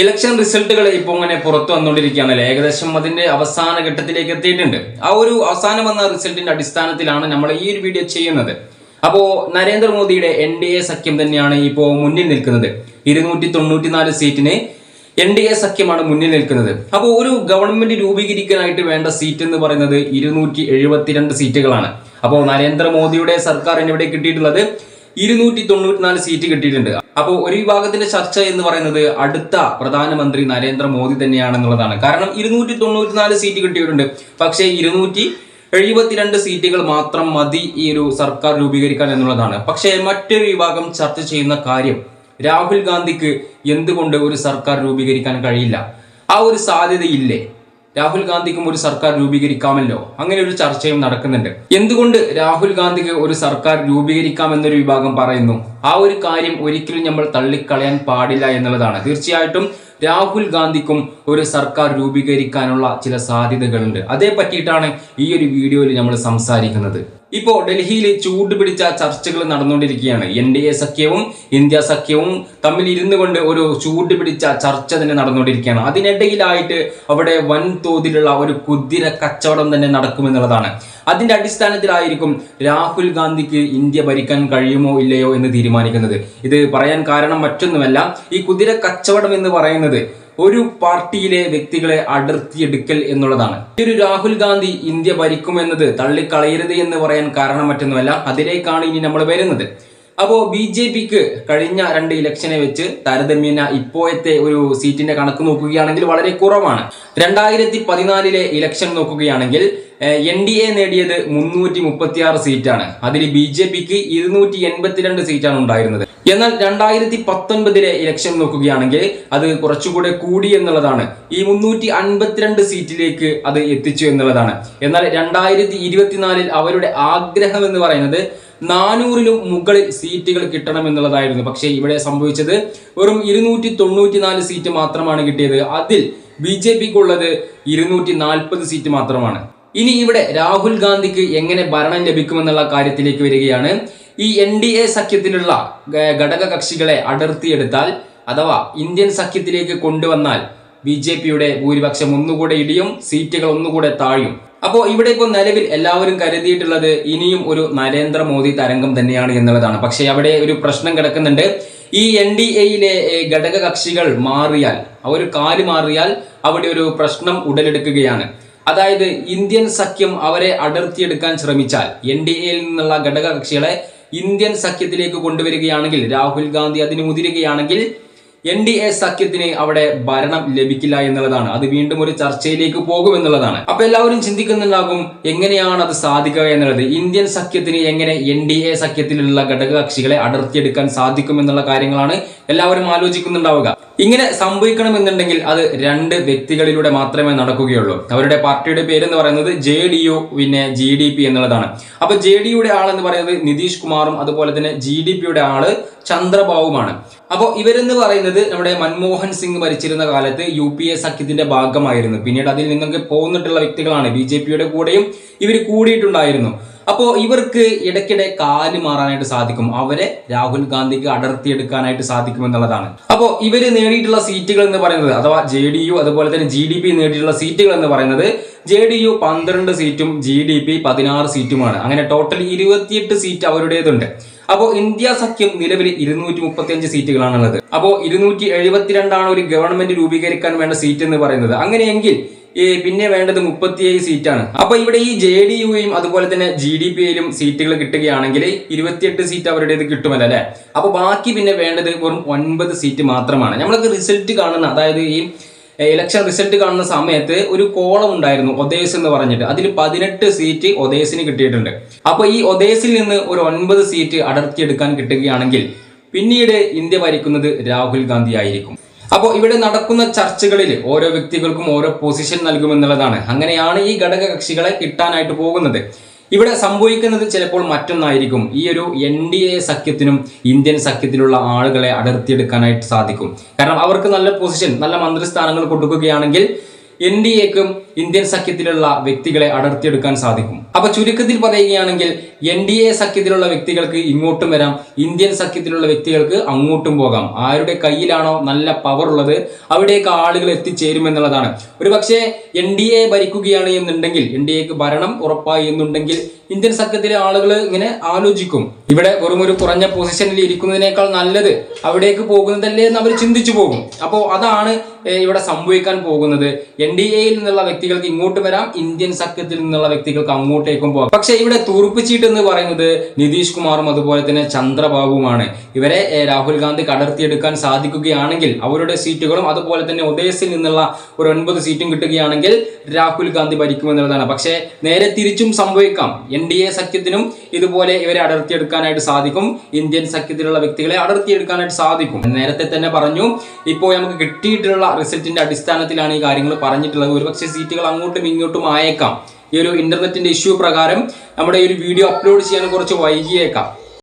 Election റിസൾട്ടുകൾ ഇപ്പോൾ ഇങ്ങനെ പുറത്തു വന്നുകൊണ്ടിരിക്കുകയാണല്ലേ ഏകദേശം അതിന്റെ അവസാന ഘട്ടത്തിലേക്ക് എത്തിയിട്ടുണ്ട്. ആ ഒരു അവസാനം വന്ന റിസൾട്ടിന്റെ അടിസ്ഥാനത്തിലാണ് നമ്മൾ ഈ ഒരു വീഡിയോ ചെയ്യുന്നത്. അപ്പോൾ നരേന്ദ്രമോദിയുടെ എൻ ഡി എ സഖ്യം തന്നെയാണ് ഇപ്പോൾ മുന്നിൽ നിൽക്കുന്നത്. ഇരുന്നൂറ്റി തൊണ്ണൂറ്റിനാല് സീറ്റിന് എൻ ഡി എ സഖ്യമാണ് മുന്നിൽ നിൽക്കുന്നത്. അപ്പോൾ ഒരു ഗവൺമെന്റ് രൂപീകരിക്കാനായിട്ട് വേണ്ട സീറ്റ് എന്ന് പറയുന്നത് ഇരുന്നൂറ്റി എഴുപത്തിരണ്ട് സീറ്റുകളാണ്. അപ്പോൾ നരേന്ദ്രമോദിയുടെ സർക്കാർ ഇവിടെ കിട്ടിയിട്ടുള്ളത്? ഇരുന്നൂറ്റി തൊണ്ണൂറ്റിനാല് സീറ്റ് കിട്ടിയിട്ടുണ്ട്. അപ്പോൾ ഒരു വിഭാഗത്തിന്റെ ചർച്ച എന്ന് പറയുന്നത് അടുത്ത പ്രധാനമന്ത്രി നരേന്ദ്രമോദി തന്നെയാണെന്നുള്ളതാണ്. കാരണം ഇരുന്നൂറ്റി തൊണ്ണൂറ്റിനാല് സീറ്റ് കിട്ടിയിട്ടുണ്ട്. പക്ഷേ ഇരുന്നൂറ്റി എഴുപത്തിരണ്ട് സീറ്റുകൾ മാത്രം മതി ഈ ഒരു സർക്കാർ രൂപീകരിക്കാൻ എന്നുള്ളതാണ്. പക്ഷേ മറ്റൊരു വിഭാഗം ചർച്ച ചെയ്യുന്ന കാര്യം രാഹുൽ ഗാന്ധിക്ക് എന്തുകൊണ്ട് ഒരു സർക്കാർ രൂപീകരിക്കാൻ കഴിയില്ല? ആ ഒരു സാധ്യതയില്ലേ? രാഹുൽ ഗാന്ധിക്കും ഒരു സർക്കാർ രൂപീകരിക്കാമല്ലോ? അങ്ങനെ ഒരു ചർച്ചയും നടക്കുന്നുണ്ട്. എന്തുകൊണ്ട് രാഹുൽ ഗാന്ധിക്ക് ഒരു സർക്കാർ രൂപീകരിക്കാം എന്നൊരു വിഭാഗം പറയുന്നു? ആ ഒരു കാര്യം ഒരിക്കലും നമ്മൾ തള്ളിക്കളയാൻ പാടില്ല എന്നുള്ളതാണ്. തീർച്ചയായിട്ടും രാഹുൽ ഗാന്ധിക്കും ഒരു സർക്കാർ രൂപീകരിക്കാനുള്ള ചില സാധ്യതകളുണ്ട്. അതേ പറ്റിയിട്ടാണ് ഈ ഒരു വീഡിയോയിൽ നമ്മൾ സംസാരിക്കുന്നത്. ഇപ്പോ ഡൽഹിയിൽ ചൂട് പിടിച്ച ചർച്ചകൾ നടന്നുകൊണ്ടിരിക്കുകയാണ്. എൻ ഡി എ സഖ്യവും ഇന്ത്യ സഖ്യവും തമ്മിൽ ഇരുന്നു കൊണ്ട് ഒരു ചൂട് പിടിച്ച ചർച്ച തന്നെ നടന്നുകൊണ്ടിരിക്കുകയാണ്. അതിനിടയിലായിട്ട് അവിടെ വൻതോതിലുള്ള ഒരു കുതിര കച്ചവടം തന്നെ നടക്കുമെന്നുള്ളതാണ്. അതിന്റെ അടിസ്ഥാനത്തിലായിരിക്കും രാഹുൽ ഗാന്ധിക്ക് ഇന്ത്യ ഭരിക്കാൻ കഴിയുമോ ഇല്ലയോ എന്ന് തീരുമാനിക്കുന്നത്. ഇത് പറയാൻ കാരണം മറ്റൊന്നുമല്ല. ഈ കുതിര കച്ചവടം എന്ന് പറയുന്നത് ഒരു പാർട്ടിയിലെ വ്യക്തികളെ അടർത്തിയെടുക്കൽ എന്നുള്ളതാണ്. ഈ ഒരു രാഹുൽ ഗാന്ധി ഇന്ത്യ ഭരിക്കുമെന്നത് തള്ളിക്കളയരുത് എന്ന് പറയാൻ കാരണം മറ്റൊന്നുമല്ല അതിലേക്കാണ് ഇനി നമ്മൾ വരുന്നത്. അപ്പോ ബി ജെ പിക്ക് കഴിഞ്ഞ രണ്ട് ഇലക്ഷനെ വെച്ച് താരതമ്യേന ഇപ്പോഴത്തെ ഒരു സീറ്റിന്റെ കണക്ക് നോക്കുകയാണെങ്കിൽ വളരെ കുറവാണ്. രണ്ടായിരത്തി പതിനാലിലെ ഇലക്ഷൻ നോക്കുകയാണെങ്കിൽ എൻ ഡി എ നേടിയത് മുന്നൂറ്റി മുപ്പത്തി ആറ് സീറ്റാണ്. അതിൽ ബി ജെ പിക്ക് ഇരുന്നൂറ്റി എൺപത്തിരണ്ട് സീറ്റാണ് ഉണ്ടായിരുന്നത്. എന്നാൽ രണ്ടായിരത്തി പത്തൊൻപതിലെ ഇലക്ഷൻ നോക്കുകയാണെങ്കിൽ അത് കുറച്ചുകൂടെ കൂടി എന്നുള്ളതാണ്. ഈ മുന്നൂറ്റി അൻപത്തിരണ്ട് സീറ്റിലേക്ക് അത് എത്തിച്ചു എന്നുള്ളതാണ്. എന്നാൽ രണ്ടായിരത്തി ഇരുപത്തിനാലിൽ അവരുടെ ആഗ്രഹം എന്ന് പറയുന്നത് നാനൂറിലും മുകളിൽ സീറ്റുകൾ കിട്ടണം എന്നുള്ളതായിരുന്നു. പക്ഷേ ഇവിടെ സംഭവിച്ചത് വെറും ഇരുന്നൂറ്റി തൊണ്ണൂറ്റിനാല് സീറ്റ് മാത്രമാണ് കിട്ടിയത്. അതിൽ ബി ജെ പിക്കുള്ളത് ഇരുന്നൂറ്റി നാൽപ്പത് സീറ്റ് മാത്രമാണ്. ഇനി ഇവിടെ രാഹുൽ ഗാന്ധിക്ക് എങ്ങനെ ഭരണം ലഭിക്കുമെന്നുള്ള കാര്യത്തിലേക്ക് വരികയാണ്. ഈ എൻ ഡി എ സഖ്യത്തിലുള്ള ഘടക കക്ഷികളെ അടർത്തിയെടുത്താൽ അഥവാ ഇന്ത്യൻ സഖ്യത്തിലേക്ക് കൊണ്ടുവന്നാൽ ബി ജെ പിയുടെ ഭൂരിപക്ഷം ഒന്നുകൂടെ ഇടിയും സീറ്റുകൾ ഒന്നുകൂടെ താഴും. അപ്പോൾ ഇവിടെ ഇപ്പോൾ നിലവിൽ എല്ലാവരും കരുതിയിട്ടുള്ളത് ഇനിയും ഒരു നരേന്ദ്രമോദി തരംഗം തന്നെയാണ് എന്നുള്ളതാണ്. പക്ഷേ അവിടെ ഒരു പ്രശ്നം കിടക്കുന്നുണ്ട്. ഈ എൻ ഡി എയിലെ ഘടക കക്ഷികൾ മാറിയാൽ ഒരു കാൽ മാറിയാൽ അവിടെ ഒരു പ്രശ്നം ഉടലെടുക്കുകയാണ്. അതായത് ഇന്ത്യൻ സഖ്യം അവരെ അടർത്തിയെടുക്കാൻ ശ്രമിച്ചാൽ എൻ ഡി എയിൽ നിന്നുള്ള ഘടകകക്ഷികളെ ഇന്ത്യൻ സഖ്യത്തിലേക്ക് കൊണ്ടുവരികയാണെങ്കിൽ രാഹുൽ ഗാന്ധി അതിന് മുതിരുകയാണെങ്കിൽ എൻ ഡി എ സഖ്യത്തിന് അവിടെ ഭരണം ലഭിക്കില്ല എന്നുള്ളതാണ്. അത് വീണ്ടും ഒരു ചർച്ചയിലേക്ക് പോകും എന്നുള്ളതാണ്. അപ്പൊ എല്ലാവരും ചിന്തിക്കുന്നുണ്ടാകും എങ്ങനെയാണ് അത് സാധിക്കുക എന്നുള്ളത്. ഇന്ത്യൻ സഖ്യത്തിന് എങ്ങനെ എൻ ഡി എ സഖ്യത്തിലുള്ള ഘടക കക്ഷികളെ അടർത്തിയെടുക്കാൻ സാധിക്കും എന്നുള്ള കാര്യങ്ങളാണ് എല്ലാവരും ആലോചിക്കുന്നുണ്ടാവുക. ഇങ്ങനെ സംഭവിക്കണമെന്നുണ്ടെങ്കിൽ അത് രണ്ട് വ്യക്തികളിലൂടെ മാത്രമേ നടക്കുകയുള്ളൂ. അവരുടെ പാർട്ടിയുടെ പേരെന്ന് പറയുന്നത് ജെ ഡി യു പിന്നെ ജി ഡി പി എന്നുള്ളതാണ്. അപ്പൊ ജെ ഡി യുടെ ആളെന്ന് പറയുന്നത് നിതീഷ് കുമാറും അതുപോലെ തന്നെ ജി ഡി പിയുടെ ആൾ ചന്ദ്രബാബുമാണ് അപ്പോൾ ഇവരെന്ന് പറയുന്നത് നമ്മുടെ മൻമോഹൻ സിംഗ് ഭരിച്ചിരുന്ന കാലത്ത് യു പി എ സഖ്യത്തിന്റെ ഭാഗമായിരുന്നു. പിന്നീട് അതിൽ നിന്നൊക്കെ പോന്നിട്ടുള്ള വ്യക്തികളാണ്. ബി ജെ പിയുടെ കൂടെയും ഇവർ കൂടിയിട്ടുണ്ടായിരുന്നു. അപ്പോൾ ഇവർക്ക് ഇടയ്ക്കിടെ കാൽ മാറാനായിട്ട് സാധിക്കും. അവരെ രാഹുൽ ഗാന്ധിക്ക് അടർത്തിയെടുക്കാനായിട്ട് സാധിക്കും എന്നുള്ളതാണ്. അപ്പോൾ ഇവർ നേടിയിട്ടുള്ള സീറ്റുകൾ എന്ന് പറയുന്നത് അഥവാ ജെ ഡി യു അതുപോലെ തന്നെ ജി ഡി പി നേടിയിട്ടുള്ള സീറ്റുകൾ എന്ന് പറയുന്നത് ജെ ഡി യു പന്ത്രണ്ട് സീറ്റും ജി ഡി പി പതിനാറ് സീറ്റുമാണ്. അങ്ങനെ ടോട്ടൽ ഇരുപത്തിയെട്ട് സീറ്റ് അവരുടേതുണ്ട്. അപ്പോൾ ഇന്ത്യ സഖ്യം നിലവിൽ ഇരുന്നൂറ്റി മുപ്പത്തി അഞ്ച് സീറ്റുകളാണുള്ളത്. അപ്പോൾ ഇരുന്നൂറ്റി എഴുപത്തിരണ്ടാണ് ഒരു ഗവൺമെന്റ് രൂപീകരിക്കാൻ വേണ്ട സീറ്റ് എന്ന് പറയുന്നത്. അങ്ങനെയെങ്കിൽ പിന്നെ വേണ്ടത് മുപ്പത്തിയേഴ് സീറ്റാണ്. അപ്പൊ ഇവിടെ ഈ ജെ ഡി യുയും അതുപോലെ തന്നെ ജി ഡി പി ഐയിലും സീറ്റുകൾ കിട്ടുകയാണെങ്കിൽ ഇരുപത്തിയെട്ട് സീറ്റ് അവരുടേത് കിട്ടുമല്ലോ അല്ലെ? അപ്പൊ ബാക്കി പിന്നെ വേണ്ടത് വെറും ഒൻപത് സീറ്റ് മാത്രമാണ്. നമ്മളൊക്കെ റിസൾട്ട് കാണുന്ന അതായത് ഈ ഇലക്ഷൻ റിസൾട്ട് കാണുന്ന സമയത്ത് ഒരു കോളം ഉണ്ടായിരുന്നു ഒദേസ് എന്ന് പറഞ്ഞിട്ട്. അതിൽ പതിനെട്ട് സീറ്റ് ഒദേസിന് കിട്ടിയിട്ടുണ്ട്. അപ്പൊ ഈ ഒദേസിൽ നിന്ന് ഒരു ഒൻപത് സീറ്റ് അടർത്തിയെടുക്കാൻ കിട്ടുകയാണെങ്കിൽ പിന്നീട് ഇന്ത്യ ഭരിക്കുന്നത് രാഹുൽ ഗാന്ധി ആയിരിക്കും. അപ്പോൾ ഇവിടെ നടക്കുന്ന ചർച്ചകളിൽ ഓരോ വ്യക്തികൾക്കും ഓരോ പൊസിഷൻ നൽകുമെന്നുള്ളതാണ്. അങ്ങനെയാണ് ഈ ഘടക കക്ഷികളെ കിട്ടാനായിട്ട് പോകുന്നത്. ഇവിടെ സംഭവിക്കുന്നത് ചിലപ്പോൾ മറ്റൊന്നായിരിക്കും. ഈ ഒരു എൻ ഡി എ സഖ്യത്തിനും ഇന്ത്യൻ സഖ്യത്തിലുള്ള ആളുകളെ അടർത്തിയെടുക്കാനായിട്ട് സാധിക്കും. കാരണം അവർക്ക് നല്ല പൊസിഷൻ നല്ല മന്ത്രിസ്ഥാനങ്ങൾ കൊടുക്കുകയാണെങ്കിൽ എൻ ഡി എക്കും ഇന്ത്യൻ സഖ്യത്തിലുള്ള വ്യക്തികളെ അടർത്തിയെടുക്കാൻ സാധിക്കും. അപ്പൊ ചുരുക്കത്തിൽ പറയുകയാണെങ്കിൽ എൻ ഡി എ സഖ്യത്തിലുള്ള വ്യക്തികൾക്ക് ഇങ്ങോട്ടും വരാം ഇന്ത്യൻ സഖ്യത്തിലുള്ള വ്യക്തികൾക്ക് അങ്ങോട്ടും പോകാം. ആരുടെ കയ്യിലാണോ നല്ല പവർ ഉള്ളത് അവിടേക്ക് ആളുകൾ എത്തിച്ചേരുമെന്നുള്ളതാണ് ഒരു പക്ഷേ എൻ ഡി എ ഭരിക്കുകയാണ് എന്നുണ്ടെങ്കിൽ എൻ ഡി എക്ക് ഭരണം ഉറപ്പായി എന്നുണ്ടെങ്കിൽ ഇന്ത്യൻ സഖ്യത്തിലെ ആളുകൾ ഇങ്ങനെ ആലോചിക്കും. ഇവിടെ വെറും ഒരു കുറഞ്ഞ പൊസിഷനിൽ ഇരിക്കുന്നതിനേക്കാൾ നല്ലത് അവിടേക്ക് പോകുന്നതല്ലേ എന്ന് അവർ ചിന്തിച്ചു പോകും. അപ്പോൾ അതാണ് ഇവിടെ സംഭവിക്കാൻ പോകുന്നത്. എൻ ഡി എയിൽ നിന്നുള്ള വ്യക്തികൾക്ക് ഇങ്ങോട്ട് വരാം. ഇന്ത്യൻ സഖ്യത്തിൽ നിന്നുള്ള വ്യക്തികൾക്ക് അങ്ങോട്ടേക്കും പോകാം. പക്ഷെ ഇവിടെ തുറുപ്പുചീട്ട് എന്ന് പറയുന്നത് നിതീഷ് കുമാറും അതുപോലെ തന്നെ ചന്ദ്രബാബുവുമാണ്. ഇവരെ രാഹുൽ ഗാന്ധി കടർത്തിയെടുക്കാൻ സാധിക്കുകയാണെങ്കിൽ അവരുടെ സീറ്റുകളും അതുപോലെ തന്നെ ഒഡേസിൽ നിന്നുള്ള ഒരു ഒൻപത് സീറ്റും കിട്ടുകയാണെങ്കിൽ രാഹുൽ ഗാന്ധി ഭരിക്കുമെന്നുള്ളതാണ്. പക്ഷേ നേരെ തിരിച്ചും സംഭവിക്കാം. എൻ ഡി എ സഖ്യത്തിനും ഇതുപോലെ ഇവരെ അടർത്തിയെടുക്കാനായിട്ട് സാധിക്കും. ഇന്ത്യൻ സഖ്യത്തിലുള്ള വ്യക്തികളെ അടർത്തിയെടുക്കാനായിട്ട് സാധിക്കും. നേരത്തെ തന്നെ പറഞ്ഞു ഇപ്പോൾ നമുക്ക് കിട്ടിയിട്ടുള്ള റിസൾട്ടിന്റെ അടിസ്ഥാനത്തിലാണ് ഈ കാര്യങ്ങൾ പറഞ്ഞിട്ടുള്ളത്. ഒരുപക്ഷെ സീറ്റുകൾ അങ്ങോട്ടും ഇങ്ങോട്ടും ആയേക്കാം. ഈ ഒരു ഇന്റർനെറ്റിന്റെ ഇഷ്യൂ പ്രകാരം നമ്മുടെ ഈ ഒരു വീഡിയോ അപ്ലോഡ് ചെയ്യാൻ കുറച്ച് വൈകിയേക്കാം.